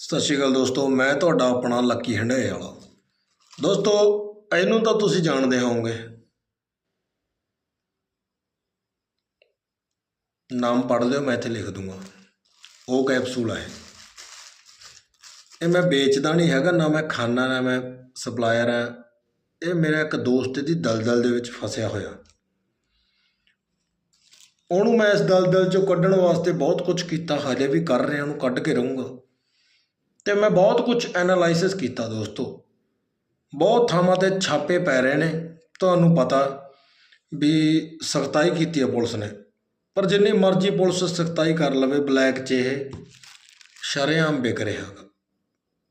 ਸਤਿ ਸ਼੍ਰੀ ਅਕਾਲ ਦੋਸਤੋ, ਮੈਂ ਤੁਹਾਡਾ ਆਪਣਾ ਲੱਕੀ ਹੰਡਾਏ ਵਾਲਾ। ਦੋਸਤੋ, ਇਹਨੂੰ ਤਾਂ ਤੁਸੀਂ ਜਾਣਦੇ ਹੋਵੋਗੇ। ਨਾਮ ਪੜ੍ਹ ਲਿਓ, ਮੈਂ ਇੱਥੇ ਲਿਖ ਦੂੰਗਾ। ਉਹ ਕੈਪਸੂਲ ਹੈ ਇਹ। ਮੈਂ ਵੇਚਦਾ ਨਹੀਂ ਹੈਗਾ, ਨਾ ਮੈਂ ਖਾਨਾ, ਨਾ ਮੈਂ ਸਪਲਾਇਰ ਆ। ਇਹ ਮੇਰਾ ਇੱਕ ਦੋਸਤ ਦੀ ਦਲਦਲ ਦੇ ਵਿੱਚ ਫਸਿਆ ਹੋਇਆ। ਉਹਨੂੰ ਮੈਂ ਇਸ ਦਲਦਲ ਚੋਂ ਕੱਢਣ ਵਾਸਤੇ ਬਹੁਤ ਕੁਝ ਕੀਤਾ, ਹਜੇ ਵੀ ਕਰ ਰਿਹਾ, ਉਹਨੂੰ ਕੱਢ ਕੇ ਰਹੂੰਗਾ। ਤੇ ਮੈਂ ਬਹੁਤ ਕੁਝ ਐਨਾਲਾਈਸਿਸ ਕੀਤਾ ਦੋਸਤੋ। ਬਹੁਤ ਥਾਵਾਂ ਤੇ ਛਾਪੇ ਪੈ ਰਹੇ ਨੇ, ਤੁਹਾਨੂੰ ਪਤਾ ਵੀ ਸਖਤਾਈ ਕੀਤੀ ਹੈ ਪੁਲਿਸ ਨੇ। ਪਰ ਜਿੰਨੀ ਮਰਜ਼ੀ ਪੁਲਿਸ ਸਖਤਾਈ ਕਰ ਲਵੇ, ਬਲੈਕ 'ਚ ਇਹ ਸ਼ਰੇਆਮ ਵਿਕ ਰਿਹਾ ਹੈਗਾ।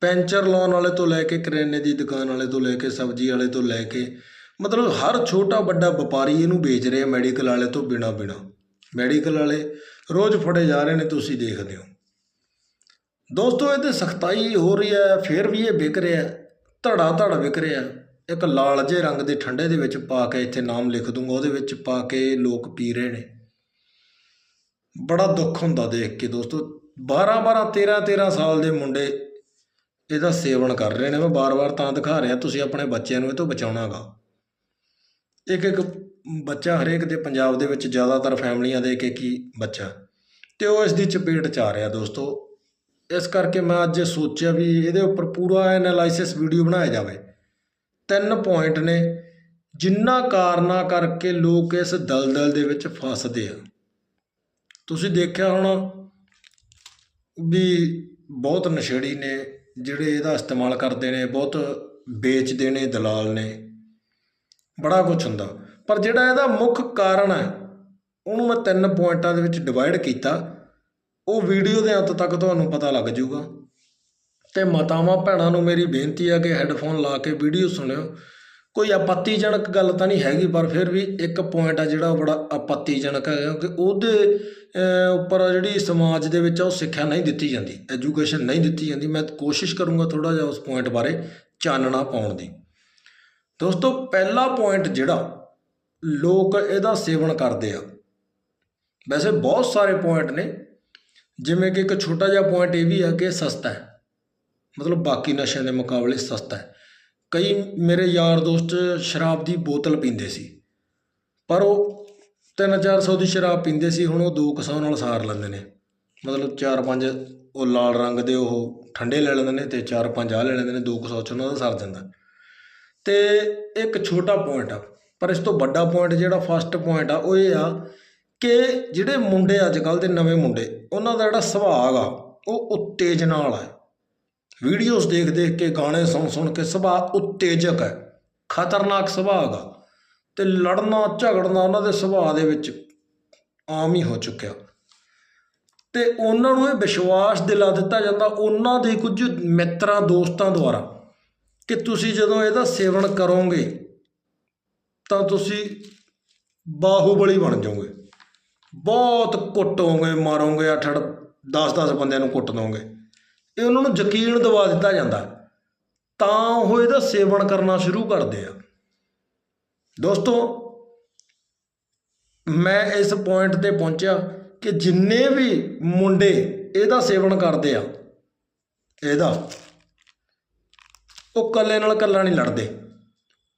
ਪੈਂਚਰ ਲਾਉਣ ਵਾਲੇ ਤੋਂ ਲੈ ਕੇ ਕਰਿਆਨੇ ਦੀ ਦੁਕਾਨ ਵਾਲੇ ਤੋਂ ਲੈ ਕੇ, ਸਬਜ਼ੀ ਵਾਲੇ ਤੋਂ ਲੈ ਕੇ, ਮਤਲਬ ਹਰ ਛੋਟਾ ਵੱਡਾ ਵਪਾਰੀ ਇਹਨੂੰ ਵੇਚ ਰਿਹਾ ਮੈਡੀਕਲ ਵਾਲੇ ਤੋਂ ਬਿਨਾ ਬਿਨਾ ਮੈਡੀਕਲ ਵਾਲੇ ਰੋਜ਼ ਫੜੇ ਜਾ ਰਹੇ ਨੇ, ਤੁਸੀਂ ਦੇਖਦੇ ਹੋ। ਦੋਸਤੋ, ਇਹ ਤੇ ਸਖਤਾਈ ਹੋ ਰਹੀ ਹੈ, ਫਿਰ ਵੀ ਇਹ ਵਿਕ ਰਿਹਾ ਧੜਾ ਧੜ ਵਿਕ ਰਿਹਾ ਇੱਕ ਲਾਲ ਜੇ ਰੰਗ ਦੇ ਠੰਡੇ ਦੇ ਵਿੱਚ ਪਾ ਕੇ ਇੱਥੇ ਨਾਮ ਲਿਖ ਦੂੰਗਾ, ਉਹਦੇ ਵਿੱਚ ਪਾ ਕੇ ਲੋਕ ਪੀ ਰਹੇ ਨੇ। ਬੜਾ ਦੁੱਖ ਹੁੰਦਾ ਦੇਖ ਕੇ ਦੋਸਤੋ। 12 12 13 13 ਸਾਲ ਦੇ ਮੁੰਡੇ ਇਹਦਾ ਸੇਵਨ ਕਰ ਰਹੇ ਨੇ। ਮੈਂ ਬਾਰ-ਬਾਰ ਤਾਂ ਦਿਖਾ ਰਿਹਾ, ਤੁਸੀਂ ਆਪਣੇ ਬੱਚਿਆਂ ਨੂੰ ਇਹ ਤੋਂ ਬਚਾਉਣਾਗਾ। ਇੱਕ ਇੱਕ ਬੱਚਾ ਹਰੇਕ ਦੇ ਪੰਜਾਬ ਦੇ ਵਿੱਚ ਜ਼ਿਆਦਾਤਰ ਫੈਮਲੀਆਂ ਦੇ ਇੱਕ ਇੱਕ ਹੀ ਬੱਚਾ। ਤੇ ਉਹ ਇਸ ਦੀ ਚਪੇਟ ਚ ਆ ਰਿਹਾ ਦੋਸਤੋ। ਇਸ ਕਰਕੇ ਮੈਂ ਅੱਜ ਸੋਚਿਆ ਵੀ ਇਹਦੇ ਉੱਪਰ ਪੂਰਾ ਐਨਾਲਾਈਸਿਸ ਵੀਡੀਓ ਬਣਾਇਆ ਜਾਵੇ। ਤਿੰਨ ਪੁਆਇੰਟ ਨੇ, ਜਿੰਨਾ ਕਾਰਨਾਂ ਕਰਕੇ ਲੋਕ ਇਸ ਦਲਦਲ ਦੇ ਵਿੱਚ ਫਸਦੇ ਆ। ਤੁਸੀਂ ਦੇਖਿਆ ਹੋਣਾ ਵੀ ਬਹੁਤ ਨਸ਼ੇੜੀ ਨੇ, ਜਿਹੜੇ ਇਹਦਾ ਇਸਤੇਮਾਲ ਕਰਦੇ ਨੇ, ਬਹੁਤ ਵੇਚਦੇ ਨੇ, ਦਲਾਲ ਨੇ। ਬੜਾ ਕੁਝ ਹੁੰਦਾ। ਪਰ ਜਿਹੜਾ ਇਹਦਾ ਮੁੱਖ ਕਾਰਨ ਹੈ, ਉਹਨੂੰ ਮੈਂ ਤਿੰਨ ਪੁਆਇੰਟਾਂ ਦੇ ਵਿੱਚ ਡਿਵਾਈਡ ਕੀਤਾ। ਉਹ ਵੀਡੀਓ ਦੇ ਅੰਤ ਤੱਕ ਤੁਹਾਨੂੰ ਪਤਾ ਲੱਗ ਜਾਊਗਾ। ਤੇ ਮਾਤਾਵਾਂ ਭੈਣਾਂ ਨੂੰ ਮੇਰੀ ਬੇਨਤੀ ਹੈ ਕਿ ਹੈੱਡਫੋਨ ਲਾ ਕੇ ਵੀਡੀਓ ਸੁਣਿਓ। ਕੋਈ ਆਪੱਤੀਜਨਕ ਗੱਲ ਤਾਂ ਨਹੀਂ ਹੈਗੀ, ਪਰ ਫਿਰ ਵੀ ਇੱਕ ਪੁਆਇੰਟ ਆ ਜਿਹੜਾ ਬੜਾ ਆਪੱਤੀਜਨਕ ਹੈ ਕਿਉਂਕਿ ਉਹਦੇ ਉੱਪਰ ਜਿਹੜੀ ਸਮਾਜ ਦੇ ਵਿੱਚ ਆ, ਉਹ ਸਿੱਖਿਆ ਨਹੀਂ ਦਿੱਤੀ ਜਾਂਦੀ ਐਜੂਕੇਸ਼ਨ ਨਹੀਂ ਦਿੱਤੀ ਜਾਂਦੀ। ਮੈਂ ਕੋਸ਼ਿਸ਼ ਕਰੂੰਗਾ ਥੋੜਾ ਜਿਹਾ ਉਸ ਪੁਆਇੰਟ ਬਾਰੇ ਚਾਨਣਾ ਪਾਉਣ ਦੀ। ਦੋਸਤੋ, ਪਹਿਲਾ ਪੁਆਇੰਟ ਜਿਹੜਾ, ਲੋਕ ਇਹਦਾ ਸੇਵਨ ਕਰਦੇ ਆ। ਵੈਸੇ ਬਹੁਤ ਸਾਰੇ ਪੁਆਇੰਟ ਨੇ ਜਿਵੇਂ ਕਿ ਇੱਕ ਛੋਟਾ ਜਿਹਾ ਪੁਆਇੰਟ ਇਹ ਵੀ ਆ ਕਿ ਸਸਤਾ ਹੈ। ਮਤਲਬ ਬਾਕੀ ਨਸ਼ਿਆਂ ਦੇ ਮੁਕਾਬਲੇ ਸਸਤਾ ਹੈ। ਕਈ ਮੇਰੇ ਯਾਰ ਦੋਸਤ ਸ਼ਰਾਬ ਦੀ ਬੋਤਲ ਪੀਂਦੇ ਸੀ, ਪਰ ਉਹ 3-400 ਦੀ ਸ਼ਰਾਬ ਪੀਂਦੇ ਸੀ, ਹੁਣ ਉਹ 200 ਨਾਲ ਸਾਰ ਲੈਂਦੇ ਨੇ। ਮਤਲਬ 4-5 ਉਹ ਲਾਲ ਰੰਗ ਦੇ ਉਹ ਠੰਡੇ ਲੈ ਲੈਂਦੇ ਨੇ ਤੇ 4-5 ਆ ਲੈ ਲੈਂਦੇ ਨੇ 200 ਚ ਉਹਨਾਂ ਦਾ ਸਰ ਜਾਂਦਾ ਤੇ ਇੱਕ ਛੋਟਾ ਪੁਆਇੰਟ ਆ, ਪਰ ਇਸ ਤੋਂ ਵੱਡਾ ਪੁਆਇੰਟ ਜਿਹੜਾ ਫਸਟ ਪੁਆਇੰਟ ਆ, ਉਹ ਇਹ ਆ ਕਿ ਜਿਹੜੇ ਮੁੰਡੇ ਅੱਜ ਕੱਲ ਦੇ ਨਵੇਂ ਮੁੰਡੇ, ਉਹਨਾਂ ਦਾ ਜਿਹੜਾ ਸੁਭਾਅ ਆ, ਉਹ ਉਤੇਜਨਾ ਵਾਲਾ ਹੈ ਵੀਡੀਓਜ਼ ਦੇਖ ਦੇਖ ਕੇ, ਗਾਣੇ ਸੁਣ ਸੁਣ ਕੇ ਸੁਭਾਅ ਉਤੇਜਕ ਹੈ ਖਤਰਨਾਕ ਸੁਭਾਅ ਹੈਗਾ ਤੇ ਲੜਨਾ, ਝਗੜਨਾ ਉਹਨਾਂ ਦੇ ਸੁਭਾਅ ਦੇ ਵਿੱਚ ਆਮ ਹੀ ਹੋ ਚੁੱਕਿਆ। ਤੇ ਉਹਨਾਂ ਨੂੰ ਇਹ ਵਿਸ਼ਵਾਸ ਦਿਲਾ ਦਿੱਤਾ ਜਾਂਦਾ, ਉਹਨਾਂ ਦੇ ਕੁਝ ਮਿੱਤਰਾਂ, ਦੋਸਤਾਂ ਦੁਆਰਾ ਕਿ ਤੁਸੀਂ ਜਦੋਂ ਇਹਦਾ ਸੇਵਨ ਕਰੋਗੇ, ਤਾਂ ਤੁਸੀਂ ਬਾਹੂਬਲੀ ਬਣ ਜਾਓਗੇ। ਬਹੁਤ ਕੁੱਟੋਗੇ ਮਾਰੋਗੇ ਅੱਠ ਅੱਠ 10 10 ਬੰਦਿਆਂ ਨੂੰ ਕੁੱਟ ਦੋਗੇ ਇਹ ਉਹਨਾਂ ਨੂੰ ਯਕੀਨ ਦਿਵਾ ਦਿੱਤਾ ਜਾਂਦਾ। ਤਾਂ ਉਹ ਇਹਦਾ ਸੇਵਨ ਕਰਨਾ ਸ਼ੁਰੂ ਕਰਦੇ ਆ। ਦੋਸਤੋ, ਮੈਂ ਇਸ ਪੁਆਇੰਟ ਤੇ ਪਹੁੰਚਿਆ ਕਿ ਜਿੰਨੇ ਵੀ ਮੁੰਡੇ ਇਹਦਾ ਸੇਵਨ ਕਰਦੇ ਆ, ਇਹਦਾ, ਉਹ ਕੱਲੇ ਨਾਲ ਕੱਲਾ ਨਹੀਂ ਲੜਦੇ।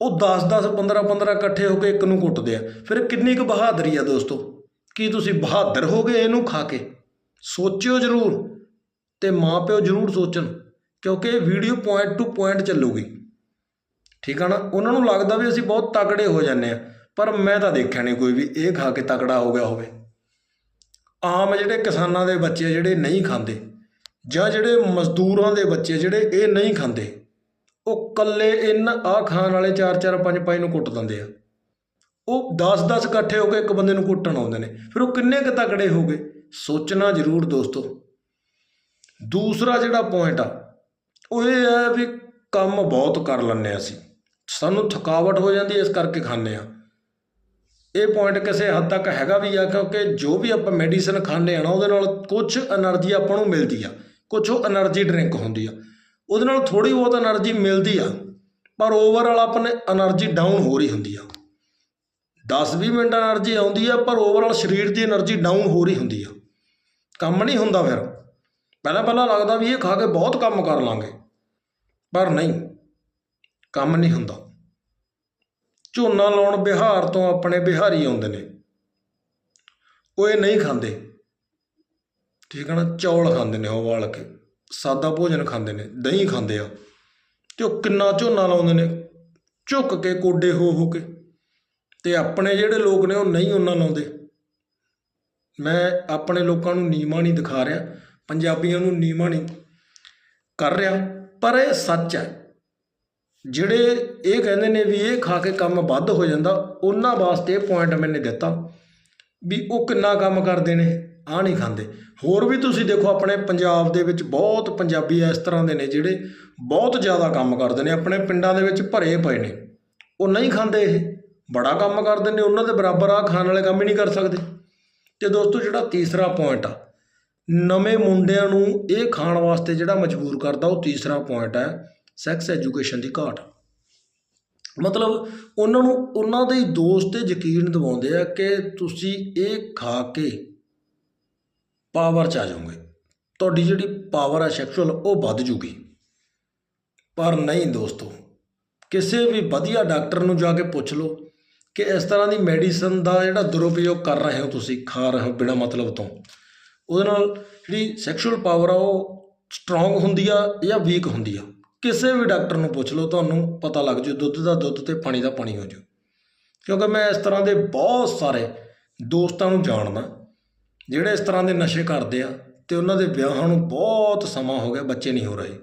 ਉਹ 10 10 15 15 ਇਕੱਠੇ ਹੋ ਕੇ ਇੱਕ ਨੂੰ ਕੁੱਟਦੇ ਆ। ਫਿਰ ਕਿੰਨੀ ਕੁ ਬਹਾਦਰੀ ਆ ਦੋਸਤੋ। ਕੀ ਤੁਸੀਂ ਬਹਾਦਰ ਹੋ ਗਏ ਇਹਨੂੰ ਖਾ ਕੇ? ਸੋਚਿਓ ਜ਼ਰੂਰ ਤੇ ਮਾਪਿਓ ਜ਼ਰੂਰ ਸੋਚਣ, ਕਿਉਂਕਿ ਇਹ ਵੀਡੀਓ ਪੁਆਇੰਟ ਟੂ ਪੁਆਇੰਟ ਚੱਲੂਗੀ। ਠੀਕ ਆ ਨਾ? ਉਹਨਾਂ ਨੂੰ ਲੱਗਦਾ ਵੀ ਅਸੀਂ ਬਹੁਤ ਤਕੜੇ ਹੋ ਜਾਂਦੇ ਆ, ਪਰ ਮੈਂ ਤਾਂ ਦੇਖਿਆ ਨਹੀਂ ਕੋਈ ਵੀ ਇਹ ਖਾ ਕੇ ਤਕੜਾ ਹੋ ਗਿਆ ਹੋਵੇ। ਆਮ ਜਿਹੜੇ ਕਿਸਾਨਾਂ ਦੇ ਬੱਚੇ ਜਿਹੜੇ ਨਹੀਂ ਖਾਂਦੇ, ਜਾਂ ਜਿਹੜੇ ਮਜ਼ਦੂਰਾਂ ਦੇ ਬੱਚੇ ਜਿਹੜੇ ਇਹ ਨਹੀਂ ਖਾਂਦੇ, ਉਹ ਕੱਲੇ ਇਨ ਆ ਖਾਣ ਵਾਲੇ 4 4 5 5 ਨੂੰ ਕੁੱਟ ਦਿੰਦੇ ਆ। ਉਹ 10-10 ਇਕੱਠੇ ਹੋ ਕੇ ਇੱਕ ਬੰਦੇ ਨੂੰ ਕੁੱਟਣ ਆਉਂਦੇ ਨੇ। ਫਿਰ ਉਹ ਕਿੰਨੇ ਕੁ ਤਕੜੇ ਹੋ ਗਏ? ਸੋਚਣਾ ਜ਼ਰੂਰ ਦੋਸਤੋ। ਦੂਸਰਾ ਜਿਹੜਾ ਪੁਆਇੰਟ ਆ, ਉਹ ਇਹ ਹੈ ਵੀ ਕੰਮ ਬਹੁਤ ਕਰ ਲੈਂਦੇ ਅਸੀਂ। ਸਾਨੂੰ ਥਕਾਵਟ ਹੋ ਜਾਂਦੀ ਇਸ ਕਰਕੇ ਖਾਂਦੇ ਆ ਇਹ ਪੁਆਇੰਟ ਕਿਸੇ ਹੱਦ ਤੱਕ ਹੈਗਾ ਵੀ ਆ, ਕਿਉਂਕਿ ਜੋ ਵੀ ਆਪਾਂ ਮੈਡੀਸਨ ਖਾਂਦੇ ਆ ਨਾ, ਉਹਦੇ ਨਾਲ ਕੁਝ એનર્ਜੀ ਆਪਾਂ ਨੂੰ ਮਿਲਦੀ ਆ। ਕੁਝ ਉਹ એનર્ਜੀ ਡਰਿੰਕ ਹੁੰਦੀ ਆ। ਉਹਦੇ ਨਾਲ ਥੋੜੀ ਬਹੁਤ એનર્ਜੀ ਮਿਲਦੀ ਆ, ਪਰ ਓਵਰਆਲ ਆਪਣੇ એનર્ਜੀ ਡਾਊਨ ਹੋ ਰਹੀ ਹੁੰਦੀ ਆ। 10-20 ਮਿੰਟ એનર્ਜੀ ਆਉਂਦੀ ਆ, ਪਰ ਓਵਰਆਲ ਸਰੀਰ ਦੀ એનર્ਜੀ ਡਾਊਨ ਹੋ ਰਹੀ ਹੁੰਦੀ ਆ। ਕੰਮ ਨਹੀਂ ਹੁੰਦਾ ਫਿਰ। ਪਹਿਲਾਂ ਪਹਿਲਾਂ ਲੱਗਦਾ ਵੀ ਇਹ ਖਾ ਕੇ ਬਹੁਤ ਕੰਮ ਕਰ ਲਾਂਗੇ, ਪਰ ਨਹੀਂ, ਕੰਮ ਨਹੀਂ ਹੁੰਦਾ। ਝੋਨਾ ਲਾਉਣ ਬਿਹਾਰ ਤੋਂ ਆਪਣੇ ਬਿਹਾਰੀ ਆਉਂਦੇ ਨੇ। ਉਹ ਇਹ ਨਹੀਂ ਖਾਂਦੇ। ਠੀਕ ਹੈ ਨਾ, ਚੌਲ ਖਾਂਦੇ ਨੇ ਉਹ ਵਾਲ ਕੇ, ਸਾਦਾ ਭੋਜਨ ਖਾਂਦੇ ਨੇ, ਦਹੀਂ ਖਾਂਦੇ ਆ। ਤੇ ਉਹ ਕਿੰਨਾ ਝੋਨਾ ਲਾਉਂਦੇ ਨੇ, ਝੁੱਕ ਕੇ ਕੋਡੇ ਹੋ ਹੋ ਕੇ। ਅਤੇ ਆਪਣੇ ਜਿਹੜੇ ਲੋਕ ਨੇ ਉਹ ਨਹੀਂ ਓਨਾ ਲਾਉਂਦੇ। ਮੈਂ ਆਪਣੇ ਲੋਕਾਂ ਨੂੰ ਨੀਵਾਂ ਨਹੀਂ ਦਿਖਾ ਰਿਹਾ, ਪੰਜਾਬੀਆਂ ਨੂੰ ਨੀਵਾਂ ਨਹੀਂ ਕਰ ਰਿਹਾ, ਪਰ ਇਹ ਸੱਚ ਹੈ। ਜਿਹੜੇ ਇਹ ਕਹਿੰਦੇ ਨੇ ਵੀ ਇਹ ਖਾ ਕੇ ਕੰਮ ਵੱਧ ਹੋ ਜਾਂਦਾ, ਉਹਨਾਂ ਵਾਸਤੇ ਇਹ ਪੁਆਇੰਟ ਮੈਨੇ ਦਿੱਤਾ ਵੀ ਉਹ ਕਿੰਨਾ ਕੰਮ ਕਰਦੇ ਨੇ ਆ ਨਹੀਂ ਖਾਂਦੇ। ਹੋਰ ਵੀ ਤੁਸੀਂ ਦੇਖੋ ਆਪਣੇ ਪੰਜਾਬ ਦੇ ਵਿੱਚ ਬਹੁਤ ਪੰਜਾਬੀ ਇਸ ਤਰ੍ਹਾਂ ਦੇ ਨੇ ਜਿਹੜੇ ਬਹੁਤ ਜ਼ਿਆਦਾ ਕੰਮ ਕਰਦੇ ਨੇ, ਆਪਣੇ ਪਿੰਡਾਂ ਦੇ ਵਿੱਚ ਭਰੇ ਪਏ ਨੇ, ਉਹ ਨਹੀਂ ਖਾਂਦੇ ਇਹ। ਬੜਾ ਕੰਮ ਕਰਦੇ ਨੇ, ਉਹਨਾਂ ਦੇ ਬਰਾਬਰ ਆ, ਖਾਣ ਵਾਲੇ ਕੰਮ ਹੀ ਨਹੀਂ ਕਰ ਸਕਦੇ। ਤੇ ਦੋਸਤੋ, ਜਿਹੜਾ ਤੀਸਰਾ ਪੁਆਇੰਟ ਆ, ਨਵੇਂ ਮੁੰਡਿਆਂ ਨੂੰ ਇਹ ਖਾਣ ਵਾਸਤੇ ਜਿਹੜਾ ਮਜਬੂਰ ਕਰਦਾ, ਉਹ ਤੀਸਰਾ ਪੁਆਇੰਟ ਹੈ ਸੈਕਸ ਐਜੂਕੇਸ਼ਨ ਦੀ ਘਾਟ। ਮਤਲਬ, ਉਹਨਾਂ ਨੂੰ, ਉਹਨਾਂ ਦੇ ਦੋਸਤ ਤੇ ਯਕੀਨ ਦਿਵਾਉਂਦੇ ਆ ਕਿ ਤੁਸੀਂ ਇਹ ਖਾ ਕੇ ਪਾਵਰ ਚ ਆ ਜਾਓਗੇ। ਤੁਹਾਡੀ ਜਿਹੜੀ ਪਾਵਰ ਹੈ ਸੈਕਸ਼ੂਅਲ ਉਹ ਵੱਧ ਜੂਗੀ। ਪਰ ਨਹੀਂ ਦੋਸਤੋ, ਕਿਸੇ ਵੀ ਵਧੀਆ ਡਾਕਟਰ ਨੂੰ ਜਾ ਕੇ ਪੁੱਛ ਲਓ ਕਿ ਇਸ ਤਰ੍ਹਾਂ ਦੀ ਮੈਡੀਸਨ ਦਾ ਜਿਹੜਾ ਦੁਰਉਪਯੋਗ ਕਰ ਰਹੇ ਹੋ ਤੁਸੀਂ, ਖਾ ਰਹੇ ਹੋ ਬਿਨਾਂ ਮਤਲਬ ਤੋਂ, ਉਹਦੇ ਨਾਲ ਜਿਹੜੀ ਸੈਕਸ਼ੂਅਲ ਪਾਵਰ ਆ ਉਹ ਸਟਰੋਂਗ ਹੁੰਦੀ ਆ ਜਾਂ ਵੀਕ ਹੁੰਦੀ ਆ? ਕਿਸੇ ਵੀ ਡਾਕਟਰ ਨੂੰ ਪੁੱਛ ਲਓ, ਤੁਹਾਨੂੰ ਪਤਾ ਲੱਗ ਜੂ ਦੁੱਧ ਦਾ ਦੁੱਧ ਤੇ ਪਾਣੀ ਦਾ ਪਾਣੀ ਹੋ ਜੂ ਕਿਉਂਕਿ ਮੈਂ ਇਸ ਤਰ੍ਹਾਂ ਦੇ ਬਹੁਤ ਸਾਰੇ ਦੋਸਤਾਂ ਨੂੰ ਜਾਣਦਾ, ਜਿਹੜੇ ਇਸ ਤਰ੍ਹਾਂ ਦੇ ਨਸ਼ੇ ਕਰਦੇ ਆ ਤੇ ਉਹਨਾਂ ਦੇ ਵਿਆਹਾਂ ਨੂੰ ਬਹੁਤ ਸਮਾਂ ਹੋ ਗਿਆ ਬੱਚੇ ਨਹੀਂ ਹੋ ਰਹੇ।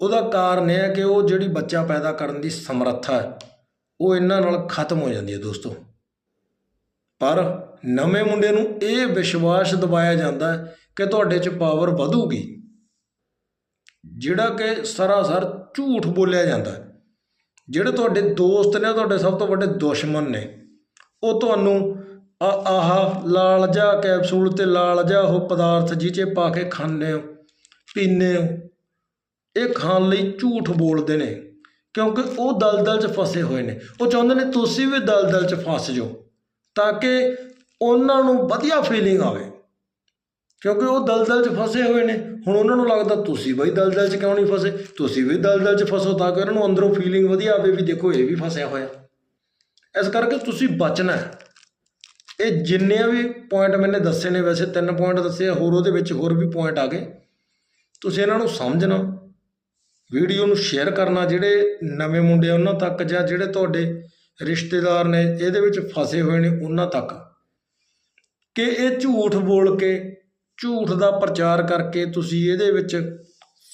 ਉਹਦਾ ਕਾਰਨ ਇਹ ਹੈ ਕਿ ਉਹ ਜਿਹੜੀ ਬੱਚਾ ਪੈਦਾ ਕਰਨ ਦੀ ਸਮਰੱਥਾ ਹੈ ਉਹ ਇਹਨਾਂ ਨਾਲ ਖਤਮ ਹੋ ਜਾਂਦੀ ਹੈ ਦੋਸਤੋ। ਪਰ ਨਵੇਂ ਮੁੰਡੇ ਨੂੰ ਇਹ ਵਿਸ਼ਵਾਸ ਦਿਵਾਇਆ ਜਾਂਦਾ ਹੈ ਕਿ ਤੁਹਾਡੇ 'ਚ ਪਾਵਰ ਵਧੂਗੀ। ਜਿਹੜਾ ਕਿ ਸਰਾਸਰ ਝੂਠ ਬੋਲਿਆ ਜਾਂਦਾ ਹੈ। ਜਿਹੜੇ ਤੁਹਾਡੇ ਦੋਸਤ ਨੇ, ਤੁਹਾਡੇ ਸਭ ਤੋਂ ਵੱਡੇ ਦੁਸ਼ਮਣ ਨੇ, ਉਹ ਤੁਹਾਨੂੰ ਆ, ਆਹ ਲਾਲ ਜਿਹਾ ਕੈਪਸੂਲ ਤੇ ਲਾਲ ਜਿਹਾ ਉਹ ਪਦਾਰਥ ਜਿਹ ਪਾ ਕੇ ਖਾਂਦੇ ਹੋ, ਪੀਂਦੇ ਹੋ, ਇਹ ਖਾਣ ਲਈ ਝੂਠ ਬੋਲਦੇ ਨੇ। ਕਿਉਂਕਿ ਉਹ ਦਲਦਲ 'ਚ ਫਸੇ ਹੋਏ ਨੇ। ਉਹ ਚਾਹੁੰਦੇ ਨੇ ਤੁਸੀਂ ਵੀ ਦਲਦਲ 'ਚ ਫਸ ਜਾਓ ਤਾਂ ਕਿ ਉਹਨਾਂ ਨੂੰ ਵਧੀਆ ਫੀਲਿੰਗ ਆਵੇ। ਕਿਉਂਕਿ ਉਹ ਦਲਦਲ 'ਚ ਫਸੇ ਹੋਏ ਨੇ। ਹੁਣ ਉਹਨਾਂ ਨੂੰ ਲੱਗਦਾ ਤੁਸੀਂ ਬਈ ਦਲਦਲ 'ਚ ਕਿਉਂ ਨਹੀਂ ਫਸੇ? ਤੁਸੀਂ ਵੀ ਦਲਦਲ 'ਚ ਫਸੋ ਤਾਂ ਕਿ ਉਹਨਾਂ ਨੂੰ ਅੰਦਰੋਂ ਫੀਲਿੰਗ ਵਧੀਆ ਆਵੇ ਵੀ ਦੇਖੋ ਇਹ ਵੀ ਫਸਿਆ ਹੋਇਆ। ਇਸ ਕਰਕੇ ਤੁਸੀਂ ਬਚਣਾ ਇਹ ਜਿੰਨੇ ਵੀ ਪੁਆਇੰਟ ਮੈਨੇ ਦੱਸੇ ਨੇ, ਵੈਸੇ ਤਿੰਨ ਪੁਆਇੰਟ ਦੱਸੇ ਹੋਰ ਉਹਦੇ ਵਿੱਚ ਹੋਰ ਵੀ ਪੁਆਇੰਟ ਆ ਗਏ। ਤੁਸੀਂ ਇਹਨਾਂ ਨੂੰ ਸਮਝਣਾ। ਵੀਡੀਓ ਨੂੰ ਸ਼ੇਅਰ ਕਰਨਾ ਜਿਹੜੇ ਨਵੇਂ ਮੁੰਡੇ ਉਹਨਾਂ ਤੱਕ ਜਾਂ ਜਿਹੜੇ ਤੁਹਾਡੇ ਰਿਸ਼ਤੇਦਾਰ ਨੇ ਇਹਦੇ ਵਿੱਚ ਫਸੇ ਹੋਏ ਨੇ ਉਹਨਾਂ ਤੱਕ। ਕਿ ਇਹ ਝੂਠ ਬੋਲ ਕੇ, ਝੂਠ ਦਾ ਪ੍ਰਚਾਰ ਕਰਕੇ ਤੁਸੀਂ ਇਹਦੇ ਵਿੱਚ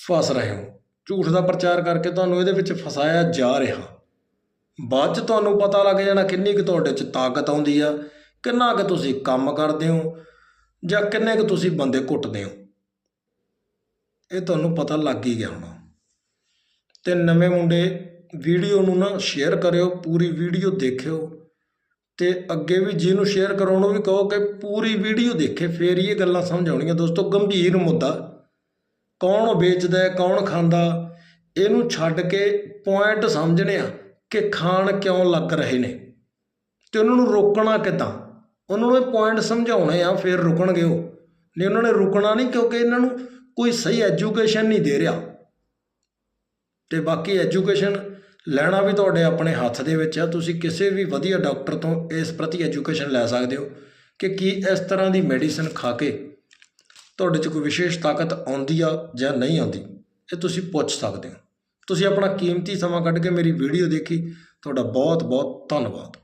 ਫਸ ਰਹੇ ਹੋ। ਝੂਠ ਦਾ ਪ੍ਰਚਾਰ ਕਰਕੇ ਤੁਹਾਨੂੰ ਇਹਦੇ ਵਿੱਚ ਫਸਾਇਆ ਜਾ ਰਿਹਾ। ਬਾਅਦ ਚ ਤੁਹਾਨੂੰ ਪਤਾ ਲੱਗ ਜਾਣਾ ਕਿੰਨੀ ਕੁ ਤੁਹਾਡੇ ਚ ਤਾਕਤ ਆਉਂਦੀ ਆ, ਕਿੰਨਾ ਕੁ ਤੁਸੀਂ ਕੰਮ ਕਰਦੇ ਹੋ ਜਾਂ ਕਿੰਨੇ ਕੁ ਤੁਸੀਂ ਬੰਦੇ ਕੁੱਟਦੇ ਹੋ। ਇਹ ਤੁਹਾਨੂੰ ਪਤਾ ਲੱਗ ਹੀ ਗਿਆ ਹੋਣਾ। ਅਤੇ ਨਵੇਂ ਮੁੰਡੇ ਵੀਡੀਓ ਨੂੰ ਨਾ ਸ਼ੇਅਰ ਕਰਿਓ, ਪੂਰੀ ਵੀਡੀਓ ਦੇਖਿਓ ਅਤੇ ਅੱਗੇ ਵੀ ਜਿਹਨੂੰ ਸ਼ੇਅਰ ਕਰੋ ਨੂੰ ਵੀ ਕਹੋ ਕਿ ਪੂਰੀ ਵੀਡੀਓ ਦੇਖੇ, ਫਿਰ ਹੀ ਇਹ ਗੱਲਾਂ ਸਮਝ ਆਉਣਗੀਆਂ ਦੋਸਤੋ, ਗੰਭੀਰ ਮੁੱਦਾ। ਕੌਣ ਵੇਚਦਾ ਕੌਣ ਖਾਂਦਾ, ਇਹਨੂੰ ਛੱਡ ਕੇ ਪੁਆਇੰਟ ਸਮਝਣੇ ਆ ਕਿ ਖਾਣ ਕਿਉਂ ਲੱਗ ਰਹੇ ਨੇ। ਤੇ ਉਹਨਾਂ ਨੂੰ ਰੋਕਣਾ ਕਿੱਦਾਂ? ਉਹਨਾਂ ਨੂੰ ਇਹ ਪੁਆਇੰਟ ਸਮਝਾਉਣੇ ਆ, ਫਿਰ ਰੁਕਣਗੇ ਉਹ। ਨਹੀਂ, ਉਹਨਾਂ ਨੇ ਰੁਕਣਾ ਨਹੀਂ ਕਿਉਂਕਿ ਇਹਨਾਂ ਨੂੰ ਕੋਈ ਸਹੀ ਐਜੂਕੇਸ਼ਨ ਨਹੀਂ ਦੇ ਰਿਹਾ। ਅਤੇ ਬਾਕੀ ਐਜੂਕੇਸ਼ਨ ਲੈਣਾ ਵੀ ਤੁਹਾਡੇ ਆਪਣੇ ਹੱਥ ਦੇ ਵਿੱਚ ਆ। ਤੁਸੀਂ ਕਿਸੇ ਵੀ ਵਧੀਆ ਡਾਕਟਰ ਤੋਂ ਇਸ ਪ੍ਰਤੀ ਐਜੂਕੇਸ਼ਨ ਲੈ ਸਕਦੇ ਹੋ ਕਿ ਕੀ ਇਸ ਤਰ੍ਹਾਂ ਦੀ ਮੈਡੀਸਨ ਖਾ ਕੇ ਤੁਹਾਡੇ 'ਚ ਕੋਈ ਵਿਸ਼ੇਸ਼ ਤਾਕਤ ਆਉਂਦੀ ਆ ਜਾਂ ਨਹੀਂ ਆਉਂਦੀ, ਇਹ ਤੁਸੀਂ ਪੁੱਛ ਸਕਦੇ ਹੋ। ਤੁਸੀਂ ਆਪਣਾ ਕੀਮਤੀ ਸਮਾਂ ਕੱਢ ਕੇ ਮੇਰੀ ਵੀਡੀਓ ਦੇਖੀ। ਤੁਹਾਡਾ ਬਹੁਤ ਬਹੁਤ ਧੰਨਵਾਦ।